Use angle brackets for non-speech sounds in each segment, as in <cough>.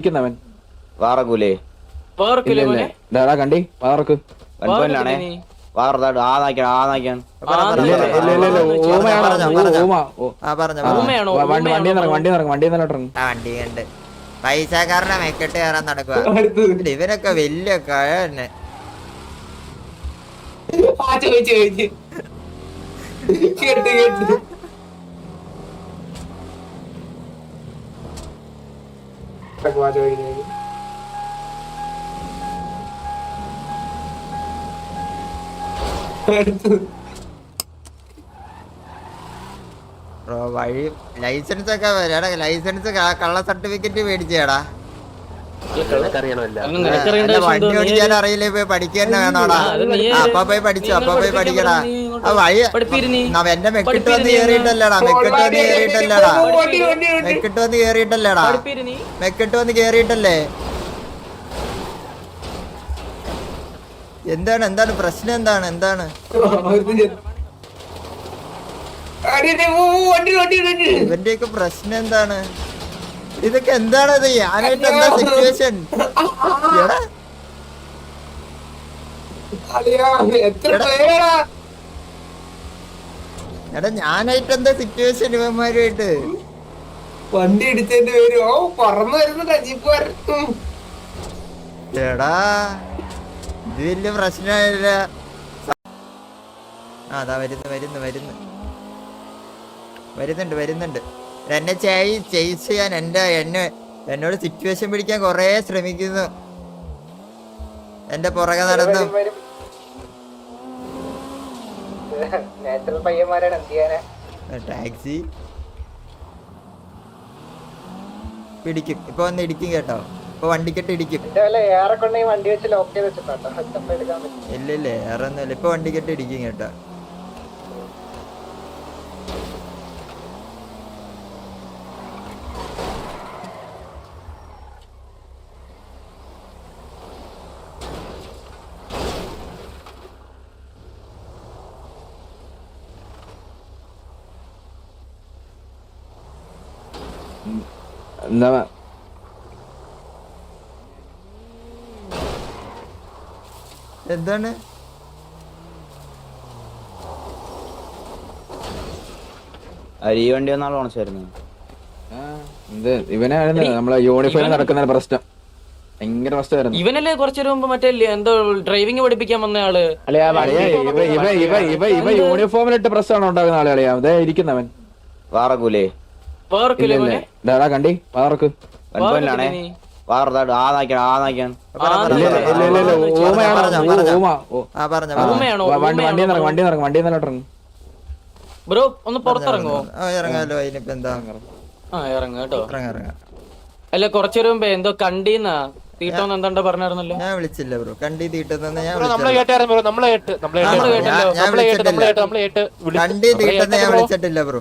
ഇരിക്കുന്നവൻ വാറക്കൂലേ കണ്ടി വാറക്ക്? വാറതാട് ആ ആ പൈസക്കാരനെ മെക്കെട്ട് കയറാൻ നടക്കുക ഇവനൊക്കെ വലിയ കഴ തന്നെ കേട്ട് കേട്ട് ചോദിച്ചു അടുത്തത് ബ്രോ വഴി ലൈസൻസ് ഒക്കെ ലൈസൻസ് കള്ള സർട്ടിഫിക്കറ്റ് മേടിച്ചേടാ. വണ്ടി എന്തോ? നീ ഓടിക്കാൻ അറിയില്ലേ? പോയി പഠിക്കാൻ വേണോടാ. ആ, അത് ആ, അപ്പൊ പോയി പഠിച്ചു നീ അപ്പൊ പോയി പഠിക്കടാ. ആ വഴി എന്റെ മെക്കിട്ട് വന്ന് പഠിപ്പിരുന്നീ കേറിയിട്ടല്ലടാ. മെക്കിട്ട് വന്ന് കേറിയിട്ടല്ലടാ. മെക്കിട്ട് വന്ന് കേറിയിട്ടല്ലടാ. നീ. മെക്കിട്ട് വന്ന് കേറിയിട്ടല്ലേ? എന്താണ് എന്താണ് പ്രശ്നം എന്താണ് എന്താണ്? ഇവന്റെയൊക്കെ പ്രശ്നം എന്താണ്? ഇതൊക്കെ എന്താണ് ഇത്? ഞാനായിട്ട് എന്താ സിറ്റുവേഷൻ എടാ. ഞാനായിട്ട് എന്താ സിറ്റുവേഷൻ ഇവന്മാരുമായിട്ട്? വണ്ടി ഇടിച്ചതിന്റെ പേര്. ഓ പറന്നു വരുന്നുണ്ട് അജീപ്പ് എടാ. ഇത് വലിയ പ്രശ്നമായില്ല. ആ അതാ വരുന്നു വരുന്നു വരുന്നു. വരുന്നുണ്ട് വരുന്നുണ്ട്. എന്നെ ചെയ് ചെയ്സ് ചെയ്യാൻ എന്റെ എന്നെ എന്നോട് സിറ്റുവേഷൻ പിടിക്കാൻ കുറേ ശ്രമിക്കുന്നു. എന്റെ പുറകെ നടന്നു. ടാക്സി പിടിക്കും. ഇപ്പൊ വന്ന് ഇടിക്കും കേട്ടോ. ഇപ്പൊ വണ്ടിക്കെട്ട് ഇടിക്കും. എന്റെ ഏറെ ഇല്ല ഇല്ല വേറെ ഒന്നുമില്ല. ഇപ്പൊ വണ്ടിക്കെട്ട് ഇടിക്കും കേട്ടോ. എന്താ എന്താണ്? അരി വണ്ടി വന്നാൾ ഓണച്ചായിരുന്നു? ഇത്? ഇവനായിരുന്നു നമ്മളെ യൂണിഫോം നടക്കുന്ന പ്രശ്നം. ഭയങ്കര പ്രശ്നമായിരുന്നു. ഇവനല്ലേ കുറച്ചു മുമ്പ് മറ്റേ എന്തോ ഡ്രൈവിംഗ് പഠിപ്പിക്കാൻ വന്ന ആൾ. ഇവ യൂണിഫോമിലിട്ട് പ്രശ്നമാണ് ഉണ്ടാകുന്ന ആളെ അളിയാ അതേ ഇരിക്കുന്നവൻ. വാറക്കൂലേ കണ്ടി. വാറക്ക് വൻപോനാണേ നീ? വാറതാട് ആ നാക്കാൻ ആ? വ- വണ്ടി? ഇറങ്ങും വണ്ടി ഇറങ്ങും വണ്ടി ഇറങ്ങും. ബ്രോ ഒന്ന് പുറത്തിറങ്ങോ? ഇറങ്ങാലോ അതിനിപ്പോ എന്താ? ആ ഇറങ്ങ കേട്ടോ. ഇറങ്ങ ഇറങ്ങ. അല്ല കുറച്ചു മുമ്പേ എന്തോ കണ്ടീന്നാ. തീട്ടം എന്താണ്ട് പറഞ്ഞായിരുന്നല്ലോ? ഞാൻ വിളിച്ചില്ല ബ്രോ. കണ്ടി തീട്ടുന്ന ഞാൻ നമ്മളെ വിളിച്ചില്ല. ബ്രോ. നമ്മളെ കേട്ട് നമ്മളെ നമ്മൾ കേട്ട് കേട്ടല്ലോ. ഞാൻ നമ്മളെ കേട്ട് നമ്മളെ കേട്ട് വിളിച്ചിട്ടില്ല നമ്മളെ കേട്ട് വിളിച്ചു. കണ്ടി നമ്മളെ തീട്ടുന്ന ഞാൻ വിളിച്ചിട്ടില്ല ബ്രോ.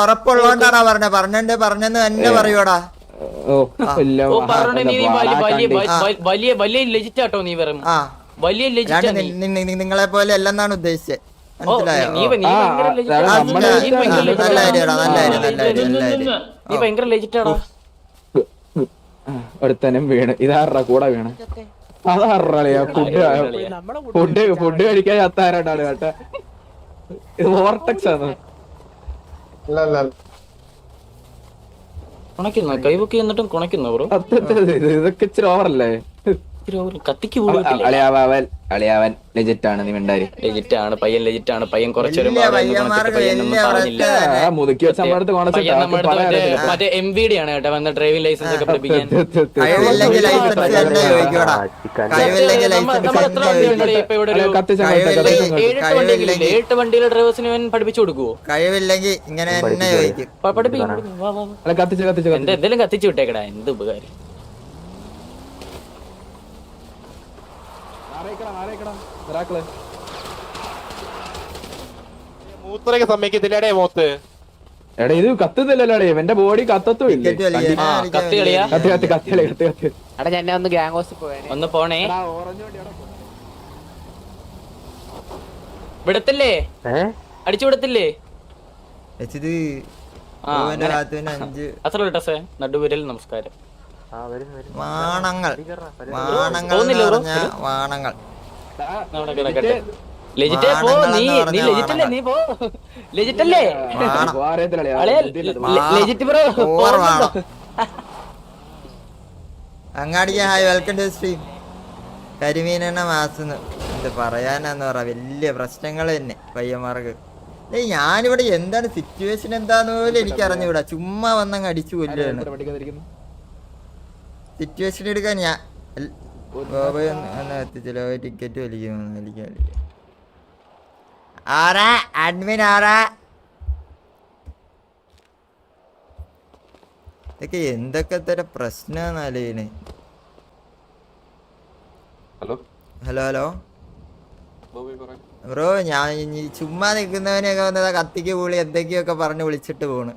ഉറപ്പുള്ളോണ്ടാണാ പറഞ്ഞ? പറഞ്ഞേ പറഞ്ഞെന്ന് തന്നെ പറയൂടാ ഓ ഇല്ല ഓ ആ, നീ വലിയ വലിയ ലജിറ്റാട്ടോ നീ വെറും. ആ. വലിയ നിങ്ങളെ പോലെ അല്ലെന്നാണ് ഉദ്ദേശിച്ചത്. മനസ്സിലായോ? നല്ല. നല്ല കാര്യം നല്ല കാര്യം നല്ല കാര്യം നീ ഭയങ്കര ലെജിറ്റ് ആടാ ആ, ഒരുത്തനും വീണ്. ഇതാറ കൂടെ വീണ്? അതാറിയാ ഫുഡ്? ഫുഡ് ഫുഡ് കഴിക്കാൻ അത്താരണ്ടാണ് കേട്ടാ. ഇത് ഓർട്ടക്സ് ആണ് കുണക്കുന്ന കൈവൊക്കെ എന്നിട്ടും കുണക്കുന്നു ബ്രോ? സത്യത്തിൽ ഇത് ഇതൊക്കെ ഇച്ചിരി ഓവറല്ലേ കത്തിക്ക് ലെജിറ്റാണ് അളിയാവൻ അളിയാവൻ ലെജിറ്റ് ആണ് നീ മിണ്ടാര്. ലെജിറ്റാണ് ആണ് പയ്യൻ ലെജിറ്റാണ് ആണ് പയ്യൻ കുറച്ചു മറ്റേ എം വി ഡി ആണ് കേട്ടോ വന്ന ഡ്രൈവിംഗ് ലൈസൻസ് ഒക്കെ പഠിപ്പിക്കാൻ. <laughs> വണ്ടിയിലെ ഡ്രൈവേഴ്സിന് ഇവൻ പഠിപ്പിച്ചു കൊടുക്കുവോ? കഴിവില്ലെങ്കിൽ ഇങ്ങനെ എന്തെങ്കിലും കത്തിച്ചു വിട്ടേക്കടാ എന്ത് ഉപകാരം. ആരേക്കണം, ആരേക്കണം? ഒരാക്കൾ. മൂത്രയ്ക്ക് സമ്മതിക്കത്തില്ലേടേ മൂത്ത്. എടാ ഇത് കത്തുന്നില്ലല്ലോ എന്റെ ബോഡി കത്തത്തും ഇല്ലേ കത്തി കളിയാ? കത്തി കത്തി കത്തി കളി, കത്തി കത്തി. എടാ ഞാൻ ഒന്ന് ഗ്യാങ് ഹൗസ് പോയാനെ ഒന്ന് പോണേ. വിടത്തില്ലേ? അടിച്ചു വിടത്തില്ലേ? നടുവിരൽ നമസ്കാരം. വാണങ്ങൾ. വാണങ്ങൾ എന്ന്? പറഞ്ഞ വാണങ്ങൾ. അവിടെ ലെജിറ്റേ. പോ നീ നീ ലെജിറ്റല്ലേ നീ പോ. ലെജിറ്റല്ലേ? വാണം. അളയാ ബ്രോ ഓവർ വാണം. <laughs> അങ്ങാടിക്ക് ഹായ് വെൽക്കം ടു സ്ട്രീം. കരിമീനെണ്ണ മാസുന്ന്. എന്ത് പറയാനാന്ന് പറ വലിയ പ്രശ്നങ്ങൾ തന്നെ പയ്യന്മാർക്ക്. ഏയ് ഞാനിവിടെ എന്താണ് സിറ്റുവേഷൻ എന്താന്ന് പോലും എനിക്ക് അറിഞ്ഞൂടാ ചുമ്മാ വന്നങ്ങ് അടിച്ചു കൊല്ലുകയാണ് സിറ്റുവേഷൻ എടുക്കാൻ ഞാൻ ഒന്ന് ടിക്കറ്റ് വലിക്കും ആരാ അഡ്മിൻ ആറ ഇതൊക്കെ എന്തൊക്കെ തരം പ്രശ്നാന്നാലേന് ഹലോ? Hello hello? ബ്രോ ഞാൻ ചുമ്മാ നിൽക്കുന്നവനെയൊക്കെ വന്നതാ കത്തിക്ക് പോളി എന്തൊക്കെയൊക്കെ പറഞ്ഞ് വിളിച്ചിട്ട് പോണ്.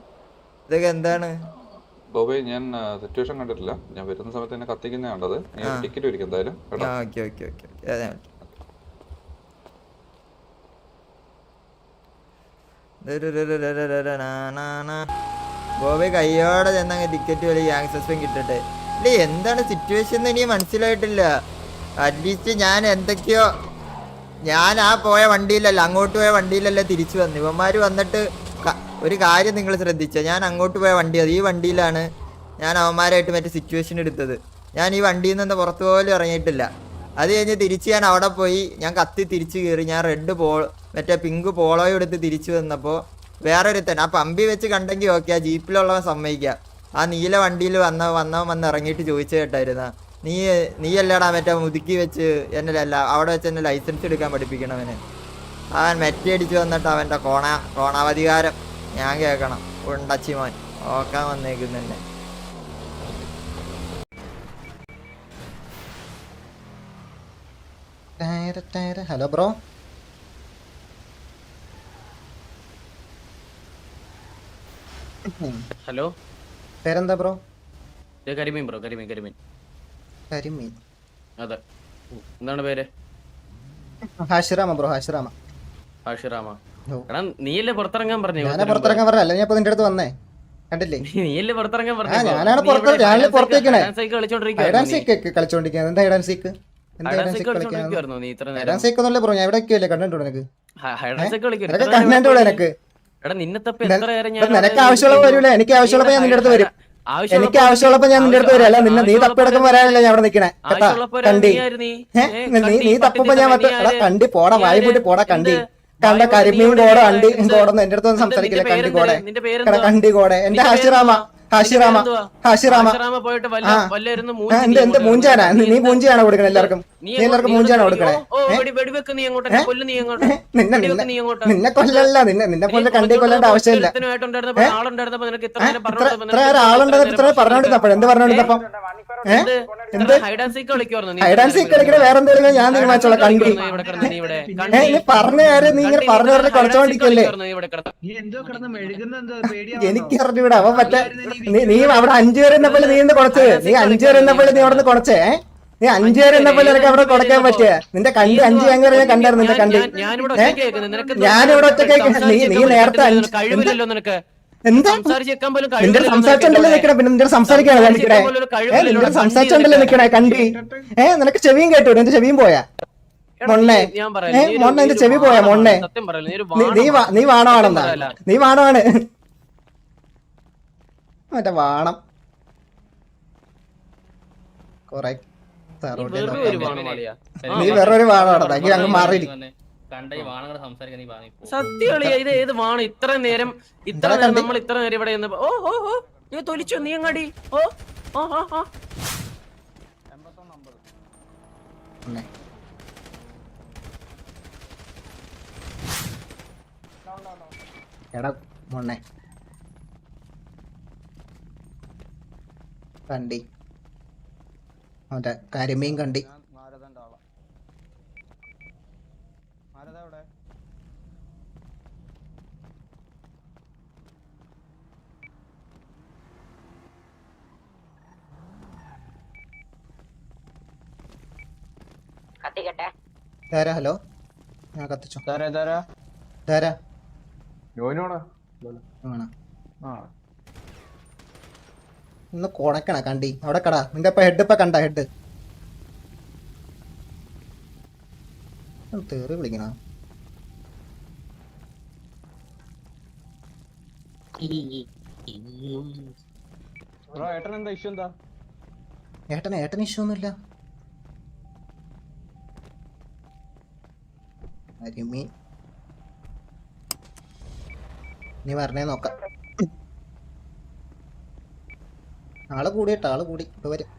ഇതൊക്കെ എന്താണ്? ബോബി ഞാൻ സിറ്റുവേഷൻ കണ്ടിട്ടില്ല. ഞാൻ വരുന്ന സമയത്ത് എന്നെ കത്തിക്കുന്ന കണ്ടത്. ടിക്കറ്റ് ഒരിക്കും എന്തായാലും ഓക്കെ ഓക്കെ കയ്യോടെ ചെന്നങ്ങ് ടിക്കറ്റ് വലിയ ഗ്യാങ് സസ്പെൻഡ് കിട്ടട്ടെ ഇല്ല എന്താണ് സിറ്റുവേഷൻ എന്ന് എനിക്ക് മനസ്സിലായിട്ടില്ല അറ്റ്ലീസ്റ്റ് ഞാൻ എന്തൊക്കെയോ ഞാൻ ആ പോയ വണ്ടിയിലല്ല അങ്ങോട്ട് പോയ വണ്ടിയിലല്ല തിരിച്ചു വന്നു ഇവന്മാർ വന്നിട്ട് ഒരു കാര്യം നിങ്ങൾ ശ്രദ്ധിച്ചോ? ഞാൻ അങ്ങോട്ട് പോയ വണ്ടി അത് ഈ വണ്ടിയിലാണ് ഞാൻ അവന്മാരായിട്ട് മറ്റേ സിറ്റുവേഷൻ എടുത്തത്. ഞാൻ ഈ വണ്ടിയിൽ നിന്ന് പുറത്തു പോലും ഇറങ്ങിയിട്ടില്ല. അത് കഴിഞ്ഞ് തിരിച്ച് ഞാൻ അവിടെ പോയി. ഞാൻ കത്തി തിരിച്ചു കയറി. ഞാൻ റെഡ് പോൾ മറ്റേ പിങ്ക് പോളോ എടുത്ത് തിരിച്ചു വന്നപ്പോൾ വേറെ വേറൊരുത്തൻ ആ പമ്പി വെച്ച് കണ്ടെങ്കിൽ ഓക്കെ ആ ജീപ്പിലുള്ളവൻ സമ്മതിക്കാം. ആ നീല വണ്ടിയിൽ വന്ന വന്നവൻ വന്ന് ഇറങ്ങിയിട്ട് ചോദിച്ചു കേട്ടായിരുന്ന. നീ നീ അല്ലടാ മറ്റേ മുതുക്കി വെച്ച് എന്നെ അല്ല അവിടെ വെച്ച് എന്നെ ലൈസൻസ് എടുക്കാൻ പഠിപ്പിക്കണവന്. അവൻ മെറ്റി അടിച്ച് വന്നിട്ട് അവന്റെ കോണ കോണാവധികാരം ഞാൻ കേൾക്കണം. ഉണ്ടച്ചിമോൻ. ഓക്കാൻ വന്നേക്കുന്നെ ഹലോ ബ്രോ. ഹലോ. പേരെന്താ ബ്രോ? കരിമീൻ ബ്രോ. കരിമീൻ കരിമീൻ. കരിമീൻ. അതെ. എന്താണ് പേര്? ഹാഷിറാമ ബ്രോ. ഹാഷിറാമ. എടാ നീയല്ലേ പുറത്തിറങ്ങാൻ പറഞ്ഞു? ഞാൻ പുറത്തിറങ്ങാൻ പറഞ്ഞ. അല്ല ഞാൻ ഇപ്പൊ നിന്റെ അടുത്ത് വന്നേ? കണ്ടില്ലേ? നീയല്ലേ പുറത്തിറങ്ങാൻ ഞാനാണ് പുറത്ത്- ഞാനല്ലേ പുറത്തേക്കണേ. കളിച്ചോണ്ടിരിക്കുന്നത് എന്താ ഹൈഡാൻ സീക്ക് ഹൈഡാൻ സീക്ക് ഞാൻ ഇവിടെ ഒക്കെയല്ലേ കണ്ടിട്ടുണ്ടോ നിനക്ക്. കണ്ടിട്ടുള്ളൂ എനിക്ക് നിനക്ക് ആവശ്യമുള്ളപ്പോ വരൂല? എനിക്ക് ആവശ്യമുള്ളപ്പോ ഞാൻ നിന്റെ അടുത്ത് വരും. എനിക്ക് ആവശ്യമുള്ളപ്പോ ഞാൻ നിന്റെ അടുത്ത് വരും. അല്ല നിന്നെ നീ തപ്പിടക്കം വരാനല്ല ഞാൻ അവിടെ നിക്കണേ? കേട്ടാ? കണ്ടി? നീ നീ? തപ്പുമ്പോ ഞാൻ കണ്ടി പോടാ വായി പൂട്ടി പോടാ കണ്ടി. കണ്ട കരിമീൻ കോട അണ്ടി കോട എന്റെ അടുത്തൊന്നും സംസാരിക്കില്ല കണ്ടി കോടെ. കണ്ടി കോടെ. എന്റെ ഹാഷിറാമ? ഹാഷിറാമ ഹാഷിറാമ. എന്റെ എന്റെ മൂഞ്ചാനാ നീ മൂഞ്ചിയാണോ കൊടുക്കണേ എല്ലാവർക്കും? നീ എല്ലാവർക്കും മൂഞ്ചാണ് മൂഞ്ചാണോ കൊടുക്കണേ? നിന്നെ നിന്നെ നിന്നെ കൊല്ലല്ല നിന്നെ നിന്നെ പോലെ കണ്ടി കൊല്ലേണ്ട ആവശ്യമില്ല. ഇത്ര ആളുണ്ടെന്ന് ഇത്ര നേരം പറഞ്ഞോണ്ടിരുന്നപ്പോൾ എന്ത് പറഞ്ഞോണ്ടിരുന്നപ്പം? കളിക്കണ വേറെ എന്തെങ്കിലും ഞാൻ തീരുമാനിച്ചോളാം കണ്ടി. കളിക്കുവായിരുന്നോ നീ ഇവിടെ കിടന്ന് നീ ഇവിടെ? കണ്ടി. നീ പറഞ്ഞ കാര്യം നീ ഇങ്ങനെ പറഞ്ഞു പറഞ്ഞു കുറച്ചോണ്ടിരിക്കല്ലേ നീ ഇവിടെ എന്തോ കിടന്ന് മെഴുകുന്ന എന്തോ പേടിയാവുന്നോ? എനിക്ക് അറിഞ്ഞൂടാ അവൻ പറ്റേ നീ നീ അവിടെ അഞ്ചു പേര് എന്നപ്പോലെ നീ ഇന്ന് കുറച്ച് നീ അഞ്ചു പേര് എന്നപ്പോലെ നീ അവിടെ നിന്ന് കുറച്ചേ നീ അഞ്ചു പേര് എന്നപ്പോലെ നിനക്ക് അവിടെ കൊടുക്കാൻ പറ്റിയ? നിന്റെ കണ്ടി അഞ്ച് ഞങ്ങൾ ഞാൻ കണ്ടായിരുന്നു നിന്റെ കണ്ടി. ഞാൻ- ഞാനിവിടെ ഒറ്റ. നീ- നീ നേരത്തെ നിനക്ക്. എന്താ? സംസാരിച്ച് കേൾക്കാൻ പോലും നിന്റെ കഴിവില്ലല്ലോ നിക്കണേ? പിന്നെ നിന്റെ സംസാരിക്കാണല്ലോ നിക്കണേ? ഏ നിന്റെ കണ്ടി സംസാരിച്ചുണ്ടല്ലോ. നിക്കണേ കണ്ടി? ഏ നിനക്ക് ചെവിയും കേട്ടു. നിന്റെ ചെവിയും പോയാ? മൊണ്ണേ. മൊണ്ണ എന്റെ നിന്റെ ചെവി പോയാ, മൊണ്ണെ? നീ നീ- വാണമാണെന്നാ. നീ വാണമാണ്. മറ്റേ വാണം. കൊറേ നീ വേറൊരു വാണമാണ് നീ അങ്ങ് മാറിയില്ല സത്യം ഇത് ഏത് വാണം? ഇത്ര നേരം ഇത്ര നേരം നമ്മൾ ഇത്ര നേരം ഇവിടെ ഓ ഓ ഓ നീ തൊലിച്ചോ നീ അങ്ങാടി? ഓ ഓ ഓ ഓ. എടാ മൊണ്ണെ കണ്ടി. മറ്റേ കരിമീൻ കണ്ടി. ആരാ ഹലോ. ഞാൻ കത്തിച്ചു. ധാരാ ഒന്ന് കൊണക്കണ കണ്ടി. അവിടെ കടാ. നിന്റെ ഇപ്പൊ ഹെഡ് ഇപ്പൊ കണ്ട ഹെഡ് തേറി വിളിക്കണ. ഏട്ടൻ എന്താ ഇഷ്യൂ എന്താ? ഏട്ടന് ഏട്ടന് ഇഷ്യൂ ഒന്നുമില്ല അരുമി. നീ പറഞ്ഞേ നോക്കാം. ആൾ കൂടി കേട്ടോ ആൾ കൂടി. ഇപ്പൊ വരും.